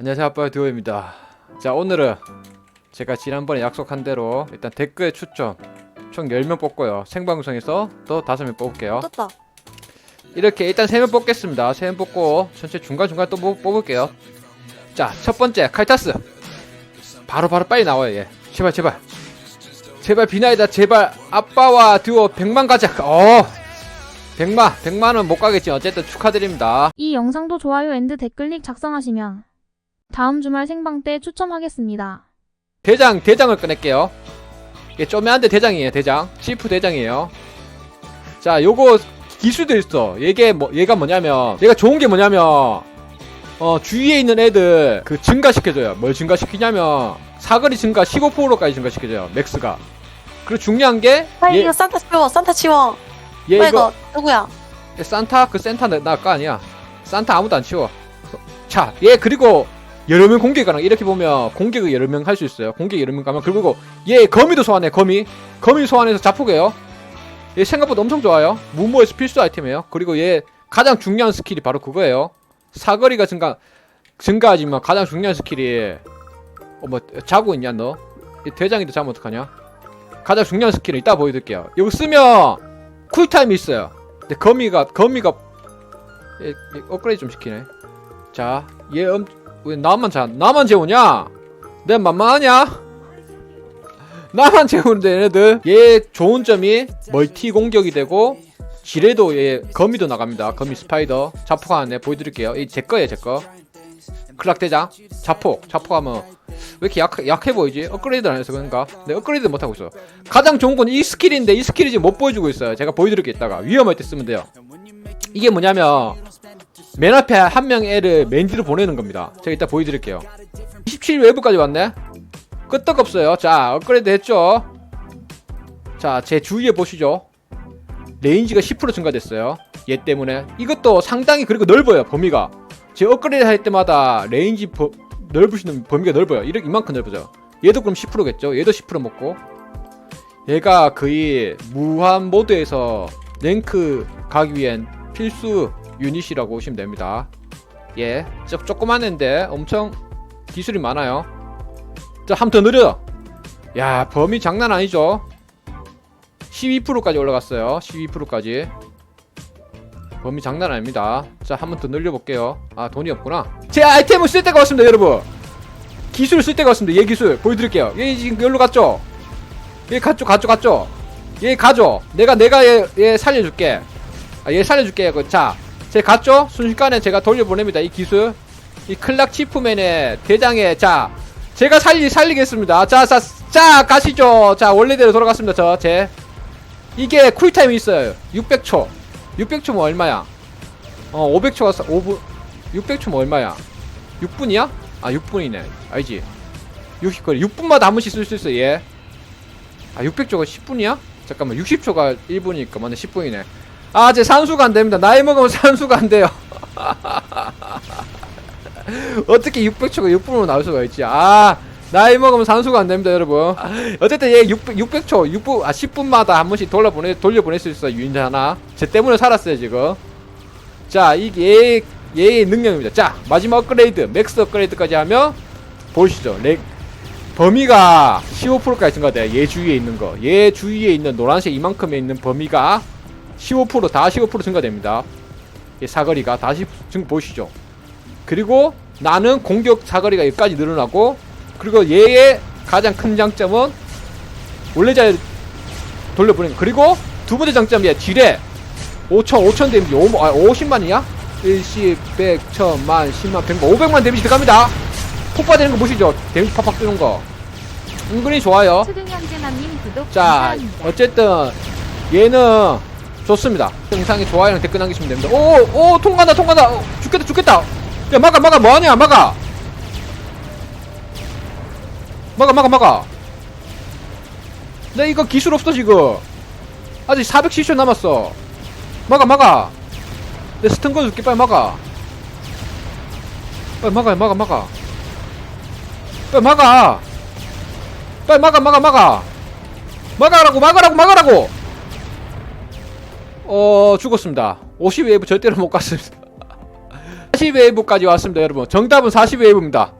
안녕하세요. 아빠 듀오입니다. 자 오늘은 제가 지난번에 약속한 대로 일단 댓글 추첨 총 10명 뽑고요. 생방송에서 또 5명 뽑을게요. 떴다. 이렇게 일단 3명 뽑겠습니다. 3명 뽑고 전체 중간중간 또 뽑- 뽑을게요. 자 첫번째 칼타스. 바로 바로 빨리 나와요 얘. 제발 제발. 제발 비나이다. 제발 아빠와 듀오 100만 가자. 어 100만 100만은 못 가겠지. 어쨌든 축하드립니다. 이 영상도 좋아요 앤드 댓글릭 작성하시면 다음 주말 생방 때 추첨하겠습니다. 대장 대장을 꺼낼게요. 이게 쪼매한데 대장이에요 대장. 치프 대장이에요. 자 요거 기술도 있어. 얘게 뭐 얘가 뭐냐면 얘가 좋은 게 뭐냐면 어 주위에 있는 애들 그 증가시켜줘요. 뭘 증가시키냐면 사거리 증가 15%까지 증가시켜줘요. 맥스가. 그리고 중요한 게 빨리 얘, 이거 산타 치워, 산타 치워. 얘 빨리 이거 이거 누구야? 얘 산타 그 센타 나거 아니야. 산타 아무도 안 치워. 자, 얘 그리고 여러 명 공격 가능. 이렇게 보면 공격을 여러 명 할 수 있어요. 공격 여러 명 가면 그리고 얘 거미도 소환해. 거미. 거미 소환해서 자폭해요. 얘 생각보다 엄청 좋아요. 무모에서 필수 아이템이에요. 그리고 얘 가장 중요한 스킬이 바로 그거예요. 사거리가 증가 증가하지만 가장 중요한 스킬이 어뭐 자고 있냐 너? 얘 대장인데 자면 어떡하냐? 가장 중요한 스킬을 이따 보여드릴게요. 이거 쓰면 쿨타임이 있어요. 근데 거미가 거미가 업그레이드 좀 시키네. 자, 얘 엄, 왜 나만 자, 나만 재우냐? 내 만만하냐? 나만 재우는데 얘네들 얘 좋은 점이 멀티 공격이 되고 지뢰도 얘 거미도 나갑니다. 거미 스파이더 자폭하는 애 보여드릴게요. 이 제 거예요, 제 거. 클락 대장 자폭 자폭하면 왜 이렇게 약, 약해 보이지? 업그레이드를 안 해서 그런가? 네, 업그레이드 못하고 있어. 가장 좋은 건 이 스킬인데 이 스킬이 지금 못 보여주고 있어요. 제가 보여드릴게 있다가 위험할 때 쓰면 돼요. 이게 뭐냐면 맨 앞에 한 명 애를 맨 뒤로 보내는 겁니다. 제가 이따 보여드릴게요. 27 웨브까지 왔네. 끄떡없어요. 자 업그레이드 했죠. 자 제 주위에 보시죠. 레인지가 10% 증가됐어요. 얘 때문에 이것도 상당히 그리고 넓어요 범위가. 제 업그레이드 할 때마다 레인지 버, 넓으시는 범위가 넓어요. 이렇게 이만큼 넓어져. 얘도 그럼 10%겠죠. 얘도 10% 먹고. 얘가 거의 무한 모드에서 랭크 가기 위한 필수 유닛이라고 보시면 됩니다. 예, 조, 조그만 애인데 엄청 기술이 많아요. 자, 한번더 느려. 야, 범위 장난 아니죠? 12%까지 올라갔어요. 12%까지. 범위 장난 아닙니다. 자, 한 번 더 늘려볼게요. 아, 돈이 없구나. 제 아이템을 쓸 때가 왔습니다, 여러분. 기술 쓸 때가 왔습니다. 얘 기술 보여드릴게요. 얘 지금 여기로 갔죠? 얘 갔죠, 갔죠, 갔죠? 얘 가죠. 내가 내가 얘, 얘 살려줄게. 아, 얘 살려줄게. 그, 자, 제 갔죠? 순식간에 제가 돌려보냅니다. 이 기술. 이 클락 치프맨의 대장에 자, 제가 살리 살리겠습니다. 자, 자, 자, 가시죠. 자, 원래대로 돌아갔습니다. 저, 제. 이게 쿨타임이 있어요. 600초. 600초 뭐 얼마야? 어, 500초가 5분 600초 뭐 얼마야? 6분이야? 아, 6분이네. 알지? 60거리 6분마다 한 번씩 쓸 수 있어. 얘. 아 600초가 10분이야? 잠깐만 60초가 1분이니까 맞네 10분이네 아 제 산수가 안 됩니다. 나이 먹으면 산수가 안 돼요. 어떻게 600초가 6분으로 나올 수가 있지? 아 나이 먹으면 산수가 안 됩니다 여러분. 어쨌든 얘 600, 600초 6분 아 10분마다 한 번씩 돌려보내 돌려보낼 수 있어 유인자 하나. 제 때문에 살았어요 지금. 자 이게 얘, 얘의 능력입니다. 자 마지막 업그레이드 맥스 업그레이드까지 하면 보시죠? 렉 범위가 15%까지 증가돼. 얘 주위에 있는 거. 얘 주위에 있는 노란색 이만큼에 있는 범위가 15%다 15% 증가됩니다. 얘 사거리가 다시 증 보시죠. 그리고 나는 공격 사거리가 여기까지 늘어나고 그리고 얘의 가장 큰 장점은 원래 잘 돌려보내는 거. 그리고 두 번째 장점이야. 지뢰 5천 5천 데미지 5, 아, 50만이야? 1시 100 1000만 10만 100만 500만 데미지 들어갑니다. 폭발되는 거 보시죠. 데미지 팍팍 뜨는 거. 은근히 좋아요. 자. 어쨌든 얘는 좋습니다. 영상에 좋아요랑 댓글 남기시면 됩니다. 오, 오, 통과한다, 통과한다. 어, 죽겠다, 죽겠다. 야, 막아, 막아, 뭐하냐, 막아. 막아, 막아, 막아. 나 이거 기술 없어, 지금. 아직 470초 남았어. 막아, 막아. 내 스턴 거줄게, 빨리 막아. 빨리 막아, 막아, 막아. 빨리 막아. 빨리 막아, 막아, 막아. 막아라고, 막아라고, 막아라고. 어, 죽었습니다. 50웨이브 절대로 못 갔습니다. 40웨이브까지 왔습니다 여러분. 정답은 40웨이브입니다.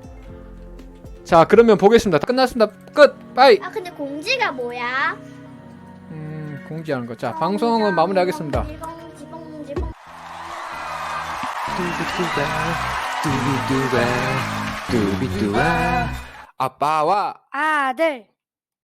자 그러면 보겠습니다. 끝났습니다. 끝. 빠이. 아 근데 공지가 뭐야? 음 공지하는 거자 방송은 마무리하겠습니다. 지봉지봉지봉. 두비두바 두비두바 아빠와 아들